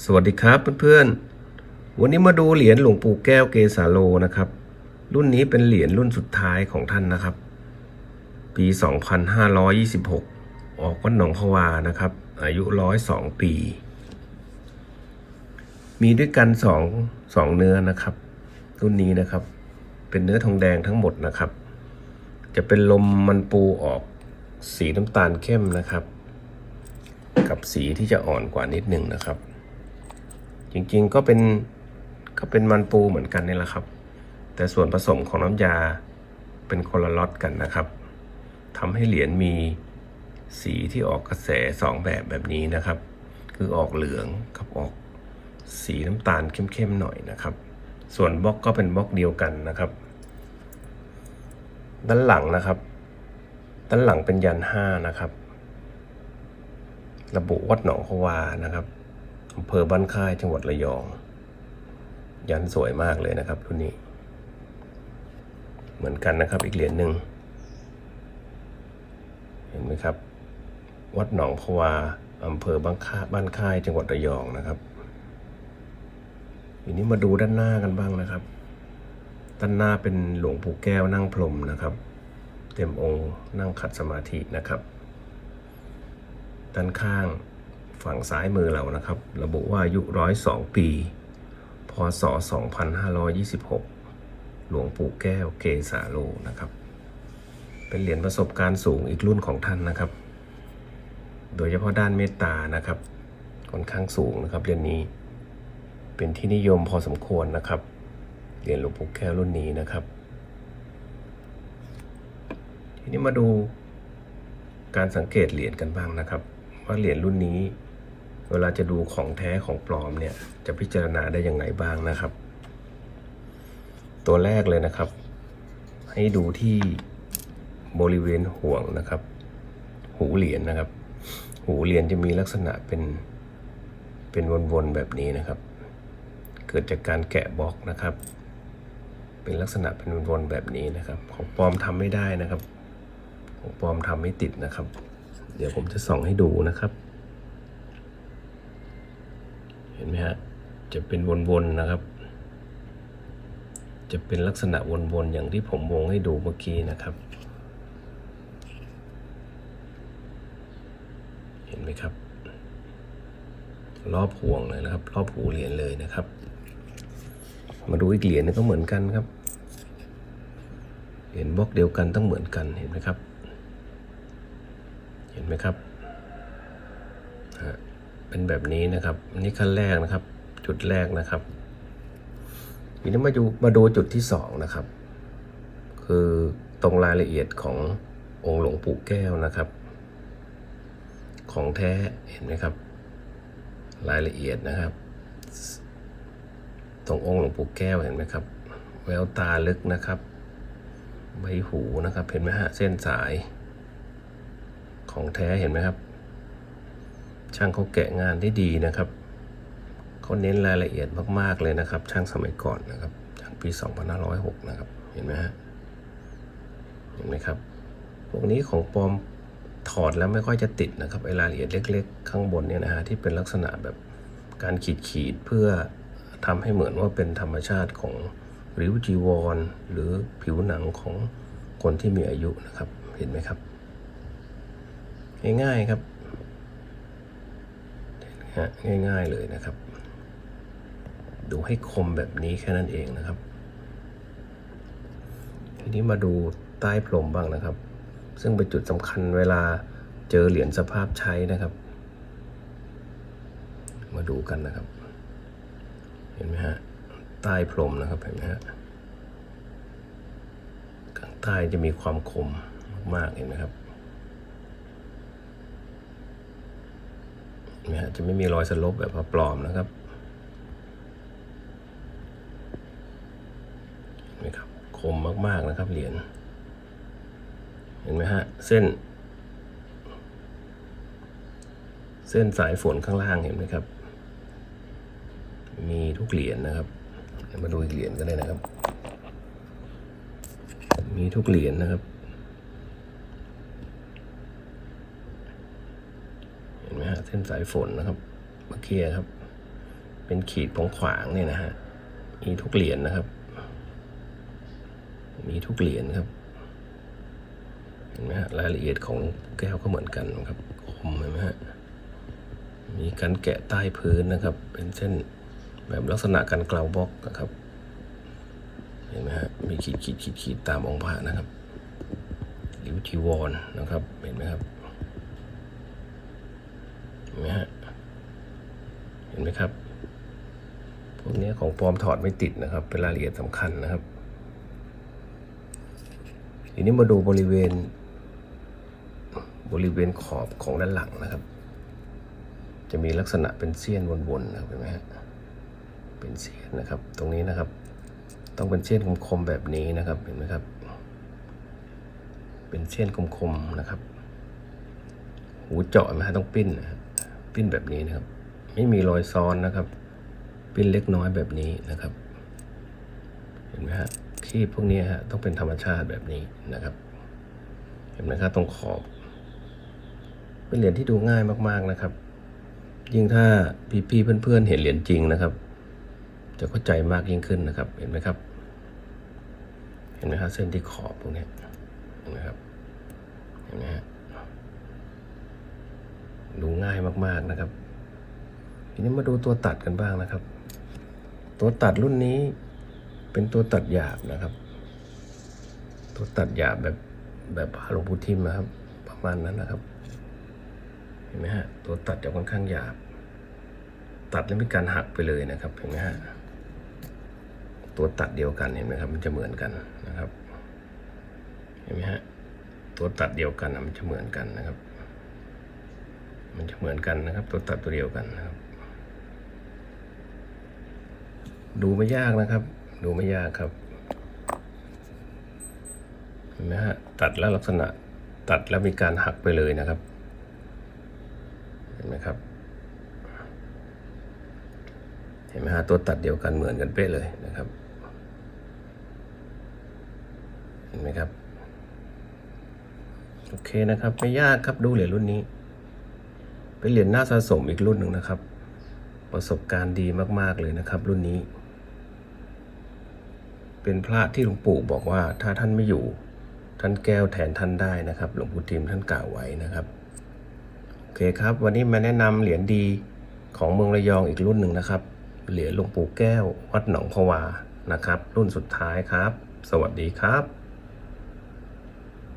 สวัสดีครับเพื่อนๆ วันนี้มาดูเหรียญหลวงปู่แก้วเกสาโลนะครับ รุ่นนี้เป็นเหรียญรุ่นสุดท้ายของท่านนะครับ ปี 2526 ออกวัดหนองพวานะครับ อายุ 102 ปี มีด้วยกันสองสองเนื้อนะครับ รุ่นนี้นะครับ เป็นเนื้อทองแดงทั้งหมดนะครับ จะเป็นลมมันปูออกสีน้ำตาลเข้มนะครับ กับสีที่จะอ่อนกว่านิดนึงนะครับ จริงๆก็เป็นก็เป็นมันปูเหมือนกันนี่แหละครับ แต่ส่วนผสมของน้ำยาเป็นคนละล็อตกันนะครับทำให้เหรียญมีสีที่ออกกระแสสองแบบแบบนี้นะครับ คือออกเหลืองกับออกสีน้ำตาลเข้มๆหน่อยนะครับ ส่วนบล็อกก็เป็นบล็อกเดียวกันนะครับ ด้านหลังนะครับ ด้านหลังเป็นยันห้านะครับ ระบุวัดหนองขวานะครับ อำเภอบ้านค่ายจังหวัดระยอง ยันสวยมากเลยนะครับรุ่นนี้ เหมือนกันนะครับอีกเหรียญหนึ่งเห็นไหมครับ วัดหนองพวาอำเภอบ้านค่ายบ้านค่ายจังหวัดระยองนะครับทีนี้มาดูด้านหน้ากันบ้างนะครับ ด้านหน้าเป็นหลวงปู่แก้วนั่งพรมนะครับ เต็มองค์นั่งขัดสมาธินะครับ ด้านข้าง ฝั่งซ้ายมือเรานะครับ ระบุว่าอายุร้อยสองปี พศ 2526 หลวงปู่แก้วเกสาโลนะครับ เป็นเหรียญประสบการณ์สูงอีกรุ่นของท่านนะครับ โดยเฉพาะด้านเมตตานะครับค่อนข้างสูงนะครับเหรียญนี้เป็นที่นิยมพอสมควรนะครับเหรียญหลวงปู่แก้วรุ่นนี้นะครับ ทีนี้มาดูการสังเกตเหรียญกันบ้างนะครับ ว่าเหรียญรุ่นนี้ เวลาจะดูของแท้ของปลอมเนี่ย จะพิจารณาได้ยังไงบ้างนะครับ ตัวแรกเลยนะครับ ให้ดูที่บริเวณห่วงนะครับ หูเหรียญนะครับ หูเหรียญจะมีลักษณะเป็นเป็นวนๆแบบนี้นะครับ เกิดจากการแกะบล็อกนะครับ เป็นลักษณะเป็นวนๆแบบนี้นะครับ ของปลอมทำไม่ได้นะครับ ของปลอมทำไม่ติดนะครับ เดี๋ยวผมจะส่องให้ดูนะครับ ห็นไหมฮะจะเป็นวนๆนะครับ จะเป็นลักษณะวนๆอย่างที่ผมวงให้ดูเมื่อกี้นะครับ เห็นไหมครับ รอบห่วงเลยนะครับ รอบหูเหรียญเลยนะครับ มาดูอีกเหรียญหนึงก็เหมือนกันครับเหรียญบล็อกเดียวกันต้องเหมือนกันเห็นไหมครับ เห็นไหมครับฮะ เป็นแบบนี้นะครับอันนี้ขั้นแรกนะครับ จุดแรกนะครับทีนี้มาดูมาดูจุดที่สองนะครับ คือตรงรายละเอียดขององค์หลวงปู่แก้วนะครับ ของแท้เห็นไหมครับ รายละเอียดนะครับ ตรงองค์หลวงปู่แก้วเห็นไหมครับ แววตาลึกนะครับใบหูนะครับ เห็นไหมฮะเส้นสาย ของแท้เห็นไหมครับ ช่างเขาแกะงานได้ดีนะครับเขาเน้นรายละเอียดมากๆเลยนะครับ ช่างสมัยก่อนนะครับช่างปี 2506 นะครับ เห็นไหมฮะเห็นไหมครับ พวกนี้ของปลอมถอดแล้วไม่ค่อยจะติดนะครับไอรายละเอียดเล็ก ๆ ข้างบนเนี่ยนะฮะที่เป็นลักษณะแบบการขีดขีดเพื่อทำให้เหมือนว่าเป็นธรรมชาติของริ้วจีวร หรือผิวหนังของคนที่มีอายุนะครับ เห็นไหมครับ ง่ายๆครับ ฮะง่ายๆเลยนะครับ ดูให้คมแบบนี้แค่นั้นเองนะครับ ทีนี้มาดูใต้พรมบ้างนะครับ ซึ่งเป็นจุดสำคัญเวลาเจอเหรียญสภาพใช้นะครับ มาดูกันนะครับ เห็นไหมฮะใต้พรมนะครับเห็นไหมฮะข้างใต้จะมีความคมมากเห็นไหมครับ นะฮะจะไม่มีรอยสลบแบบปลอมนะครับเห็นไหมครับคมมากๆนะครับเหรียญเห็นไหมฮะเส้น เส้นสายฝนข้างล่างเห็นไหมครับ มีทุกเหรียญนะครับ มาดูอีกเหรียญก็ได้นะครับ มีทุกเหรียญนะครับ เส้นสายฝนนะครับเมื่อกี้ครับ เป็นขีดผงขวางเนี่ยนะฮะมีทุกเหรียญนะครับ มีทุกเหรียญครับเห็นไหมฮะรายละเอียดของแก้วก็เหมือนกันนะครับคมเห็นไหมฮะมีการแกะใต้พื้นนะครับ เป็นเส้นแบบลักษณะการเกลาบล็อกนะครับเห็นไหมฮะมีขีดขีดขีดขีดตามองค์พระนะครับหิวจีวรนะครับเห็นไหมครับ เห็นไหมฮะ เห็นไหมครับ พวกนี้ ของปลอมถอดไม่ติดนะครับ เป็นรายละเอียดสำคัญนะครับ ทีนี้มาดูบริเวณ บริเวณขอบของด้านหลังนะครับ จะมีลักษณะเป็นเสี้ยนวนๆนะครับเห็นไหมฮะเป็นเสี้ยนนะครับ ตรงนี้นะครับ ต้องเป็นเส้นคมๆแบบนี้นะครับเห็นไหมครับ เป็นเส้นคมๆนะครับ หูเจาะไหมฮะต้องปิ้นนะฮะปิ้นแบบนี้นะครับ ไม่มีรอยซ้อนนะครับ ปิ้นเล็กน้อยแบบนี้นะครับ เห็นไหมฮะคีบพวกนี้ฮะต้องเป็นธรรมชาติแบบนี้นะครับ เห็นไหมครับตรงขอบ เป็นเหรียญที่ดูง่ายมากๆนะครับ ยิ่งถ้าพี่ๆเพื่อนๆเห็นเหรียญจริงนะครับ จะเข้าใจมากยิ่งขึ้นนะครับ เห็นไหมครับ เห็นไหมครับเส้นที่ขอบพวกนี้เห็นไหมครับเห็นไหมฮะดูง่ายมากๆนะครับทีนี้มาดูตัวตัดกันบ้างนะครับ ตัวตัดรุ่นนี้เป็นตัวตัดหยาบนะครับ ตัวตัดหยาบแบบแบบพาลงพุทิมนะครับ ประมาณนั้นนะครับ เห็นไหมฮะตัวตัดจะค่อนข้างหยาบ ตัดแล้วมีการหักไปเลยนะครับเห็นไหมฮะตัวตัดเดียวกันเห็นไหมครับ มันจะเหมือนกันนะครับ เห็นไหมฮะตัวตัดเดียวกันมันจะเหมือนกันนะครับ มันจะเหมือนกันนะครับ ตัวตัดตัวเดียวกันนะครับ ดูไม่ยากนะครับ ดูไม่ยากครับเห็นไหมฮะตัดแล้วลักษณะตัดแล้วมีการหักไปเลยนะครับเห็นไหมครับ เห็นไหมฮะตัวตัดเดียวกันเหมือนกันเป๊ะเลยนะครับ เห็นไหมครับโอเคนะครับไม่ยากครับดูเหรียญรุ่นนี้ เป็นเหรียญน่าสะสมอีกรุ่นหนึ่งนะครับ ประสบการณ์ดีมากๆเลยนะครับ รุ่นนี้ เป็นพระที่หลวงปู่บอกว่าถ้าท่านไม่อยู่ ท่านแก้วแทนท่านได้นะครับ หลวงปู่ทิมท่านกล่าวไว้นะครับโอเคครับ วันนี้มาแนะนำเหรียญดีของเมืองระยองอีกรุ่นหนึ่งนะครับ เหรียญหลวงปู่แก้ววัดหนองพวานะครับ รุ่นสุดท้ายครับ สวัสดีครับ